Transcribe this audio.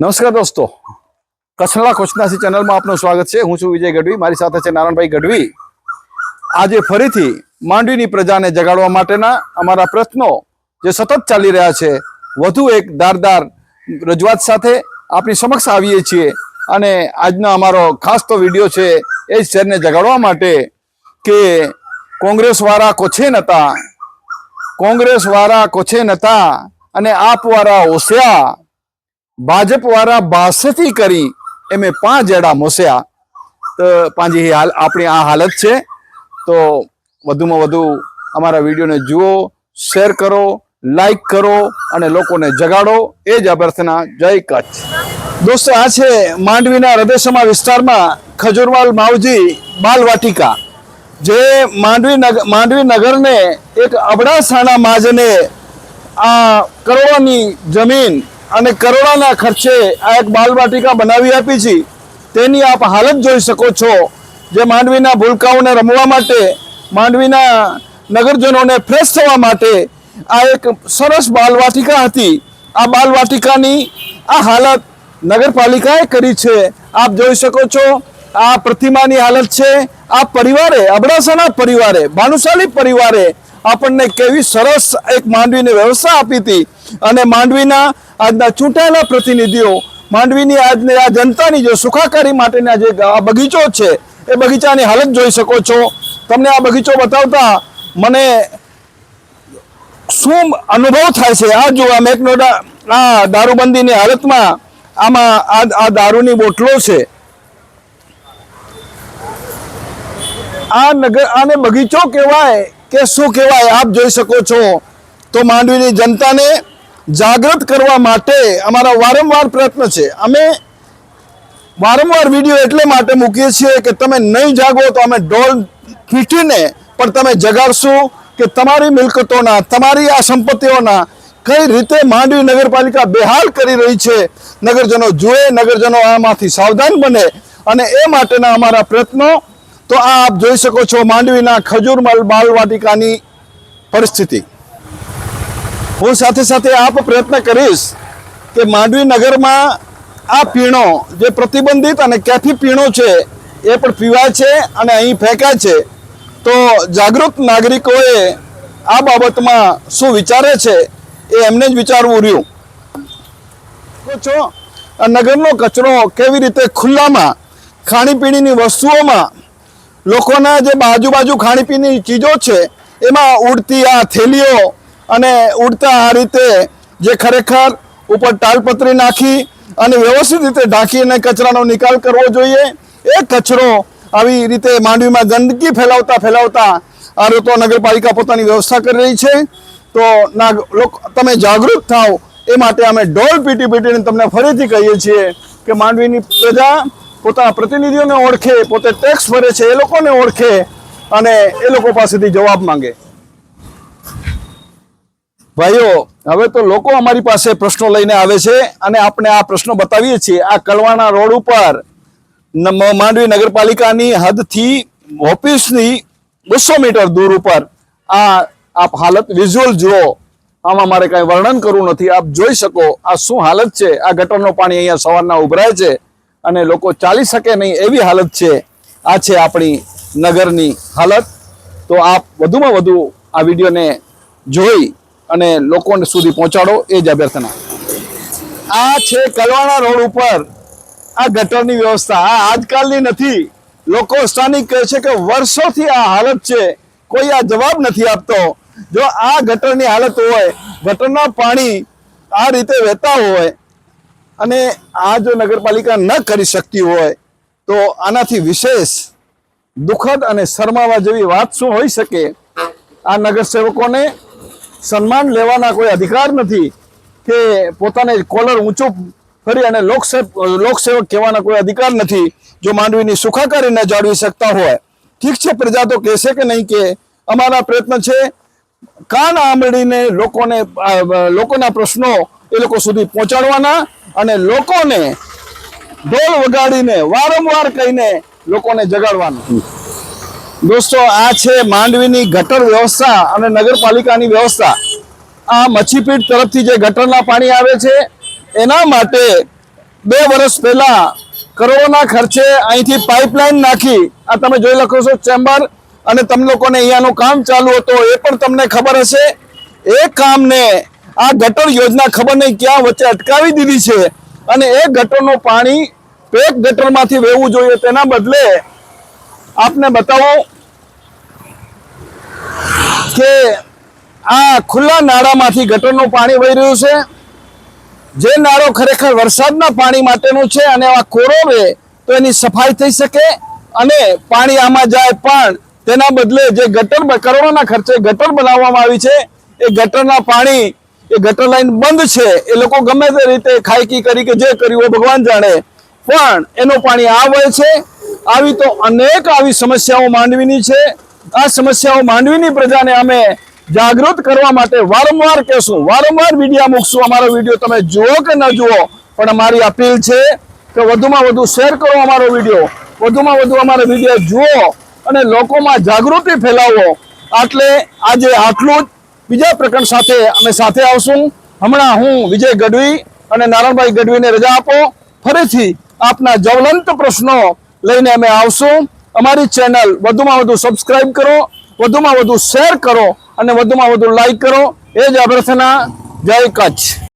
નમસ્કાર દોસ્તો. કચ્છના કોચનાસી ચેનલમાં આપનું સ્વાગત છે. હું છું વિજય ગઢવી. મારી સાથે છે નારાયણભાઈ ગઢવી. આજે ફરીથી માંડવીની પ્રજાને જગાડવા માટેના અમારા પ્રશ્નો જે સતત ચાલી રહ્યા છે, વધુ એક ધારદાર રજૂઆત સાથે આપણી સમક્ષ આવીએ છીએ. અને આજનો અમારો ખાસ તો વીડિયો છે એ શહેરને જગાડવા માટે કે કોંગ્રેસવાળા કોછે નતા, કોંગ્રેસવાળા કોછે નતા અને આપ વાળા હોશિયા ભાજપ વાળા બાસઠી કરી એમે પાંચ જડા મોસ્યા. તો પાંજી હાલ આપણી આ હાલત છે. તો વધુમાં વધુ અમારા વિડીયોને જુઓ, શેર કરો, લાઈક કરો અને લોકોને જગાડો. એ જ અભ્યર્થના. જય કચ્છ. દોસ્તો, આ છે માંડવીના હૃદયસમા વિસ્તારમાં ખજૂરવાલ માવજી બાલ વાટિકા જે માંડવી નગર માંડવી નગરને એક અબડાસાના માજને આ કરોડોની જમીન અને કરોડોના ખર્ચે આ એક બાલવાટિકા બનાવી આપી છે, તેની આપ હાલત જોઈ શકો છો, જે માંડવીના ભૂલકાઓને રમવા માટે, માંડવીના નગરજનોને ફ્રેશ થવા માટે આ એક સરસ બાલવાટિકા હતી. આ બાલવાટિકાની આ હાલત નગરપાલિકાએ કરી છે. આપ જોઈ શકો છો, આ પ્રતિમાની હાલત છે. આ પરિવારે, અબડાસાના પરિવારે, ભાનુશાલી પરિવારે આપણને કેવી સરસ એક માંડવીની વ્યવસ્થા આપી હતી. અને માંડવીના આજના ચૂંટાયેલા પ્રતિનિધિઓ માંડવીની આજની આ જનતાની જે સુખાકારી માટેના જે આ બગીચો છે, એ બગીચાની હાલત જોઈ શકો છો. તમને આ બગીચો બતાવતા મને શું અનુભવ થાય છે? આ જો આ મેકનોડા આ દારૂબંધીની હાલતમાં આમાં આ આ દારૂની બોટલો છે. આ નગર આને બગીચો કહેવાય કે શું કહેવાય આપ જોઈ શકો છો. તો માંડવીની જનતાને જાગૃત કરવા માટે અમારા વારંવાર પ્રયત્ન છે. અમે વારંવાર વીડિયો એટલે માટે મૂકીએ છીએ કે તમે નહીં જાગો તો અમે ઢોલ પીટીને પણ તમે જગાડશું કે તમારી મિલકતોના, તમારી આ સંપત્તિઓના કઈ રીતે માંડવી નગરપાલિકા બેહાલ કરી રહી છે, નગરજનો જુએ, નગરજનો આમાંથી સાવધાન બને અને એ માટેના અમારા પ્રયત્નો. તો આ આપ જોઈ શકો છો માંડવીના ખજૂરમલ બાલવાટિકાની પરિસ્થિતિ. હું સાથે સાથે આપ પ્રયત્ન કરીશ કે માંડવી નગરમાં આ પીણો જે પ્રતિબંધિત અને કેફી પીણો છે, એ પણ પીવાય છે અને અહીં ફેંકાય છે. તો જાગૃત નાગરિકોએ આ બાબતમાં શું વિચારે છે, એ એમને જ વિચારવું રહ્યું. છો નગરનો કચરો કેવી રીતે ખુલ્લામાં ખાણીપીણીની વસ્તુઓમાં લોકોના જે બાજુ બાજુ ખાણીપીણીની ચીજો છે, એમાં ઉડતી આ થેલીઓ અને ઉડતા આ રીતે જે ખરેખર ઉપર ટાલપત્રી નાખી અને વ્યવસ્થિત રીતે ઢાંકીને કચરાનો નિકાલ કરવો જોઈએ. એ કચરો આવી રીતે માંડવીમાં ગંદકી ફેલાવતા ફેલાવતા આ ઋતુ નગરપાલિકા પોતાની વ્યવસ્થા કરી રહી છે. તો લોક તમે જાગૃત થાઓ એ માટે અમે ઢોલ પીટી પીટીને તમને ફરીથી કહીએ છીએ કે માંડવીની પ્રજા પોતાના પ્રતિનિધિઓને ઓળખે, પોતે ટેક્સ ભરે છે એ લોકોને ઓળખે અને એ લોકો પાસેથી જવાબ માંગે. ભાઈઓ, હવે તો લોકો અમારી પાસે પ્રશ્નો લઈને આવે છે અને આપણે આ પ્રશ્નો બતાવીએ છીએ. આ કલવાણા રોડ ઉપર માંડવી નગરપાલિકાની હદથી ઓફિસની બસો મીટર દૂર ઉપર આ, આપ હાલત વિઝ્યુઅલ જુઓ. આમાં મારે કાંઈ વર્ણન કરવું નથી. આપ જોઈ શકો આ શું હાલત છે. આ ગટરનો પાણી અહીંયા સવારના ઉભરાય છે અને લોકો ચાલી શકે નહીં એવી હાલત છે. આ છે આપણી નગરની હાલત. તો આપ વધુમાં વધુ આ વિડીયોને જોઈ અને લોકો સુધી પહોંચાડો, એ જ અભ્યર્થના. આ છે કલવાણા રોડ ઉપર આ ગટરની વ્યવસ્થા. આ આજકાલની નથી. લોકો સ્થાનિક કહે છે કે વર્ષોથી આ હાલત છે. કોઈ આ જવાબ નથી આપતો. જો આ ગટરની હાલત હોય, ગટરના પાણી આ રીતે વહેતા હોય અને આ જો નગરપાલિકા ન કરી શકતી હોય, તો આનાથી વિશેષ દુઃખદ અને શરમાવા જેવી વાત શું હોઈ શકે? આ નગરસેવકોને સન્માન લેવાના કોઈ અધિકાર નથી કે પોતાને કોલર ઊંચો કરી અને લોકસેવ લોકસેવક કહેવાના કોઈ અધિકાર નથી જો માંડવીની સુખાકારી ન જાળવી શકતા હોય. ઠીક છે, પ્રજા તો કહેશે કે નહીં કે અમારા પ્રયત્ન છે. કાન આંબળીને લોકોને લોકોના પ્રશ્નો એ લોકો સુધી પહોંચાડવાના અને લોકોને ઢોલ વગાડીને વારંવાર કહીને લોકોને જગાડવાનું. દોસ્તો, આ છે માંડવીની ગટર વ્યવસ્થા અને નગરપાલિકાની વ્યવસ્થા. આ મચ્છીપીઠ તરફથી જે ગટરના પાણી આવે છે, એના માટે બે વર્ષ પહેલા કરોડોના ખર્ચે અહીંથી પાઇપલાઇન નાખી, આ તમે જોઈ લખો છો ચેમ્બર, અને તમ લોકોને અહીંયાનું કામ ચાલુ હતું, એ પણ તમને ખબર હશે. એ કામને આ ગટર યોજના ખબર નહીં ક્યાં વચ્ચે અટકાવી દીધી છે. અને એ ગટરનું પાણી પેક ગટરમાંથી વહેવું જોઈએ તેના બદલે આપને બતાવો કે આ ખુલ્લા નાળામાંથી ગટરનું પાણી વહી રહ્યું છે. જે નાળો ખરેખર વરસાદના પાણી માટેનું છે અને આ કોરોવે તો એની સફાઈ થઈ શકે અને પાણી આમાં જાય પણ તેના બદલે જે ગટર કરોડોના ખર્ચે ગટર બનાવવામાં આવી છે, એ ગટરના પાણી, એ ગટર લાઈન બંધ છે, એ લોકો ગમે તે રીતે ખાયકી કરી કે જે કર્યું ભગવાન જાણે. પણ એનું પાણી આ વહે છે આવી તો અનેક આવી સમસ્યાઓ માંડવીની છે. આ સમસ્યાઓ માંડવીની પ્રજાને અમે જાગૃત કરવા માટે વારંવાર કહેશું. વારંવાર મીડિયા મૂકશું. અમારો વીડિયો તમે જુઓ કે ન જુઓ, પણ અમારી અપીલ છે કે વધુમાં વધુ શેર કરો અમારો વીડિયો. વધુમાં વધુ અમારો વીડિયો જુઓ અને લોકોમાં જાગૃતિ ફેલાવો. એટલે આજે આટલું જ. બીજા પ્રકરણ સાથે અમે સાથે આવશું. હમણાં હું વિજય ગઢવી અને નારાયણભાઈ ગઢવીને રજા આપો. ફરીથી આપના જ્વલંત પ્રશ્નો લઈને અમે આવશું. અમારી ચેનલ વધુમાં વધુ સબસ્ક્રાઇબ કરો, વધુમાં વધુ શેર કરો અને વધુમાં વધુ લાઈક કરો. એ જ અભ્યર્થના. જય કચ્છ.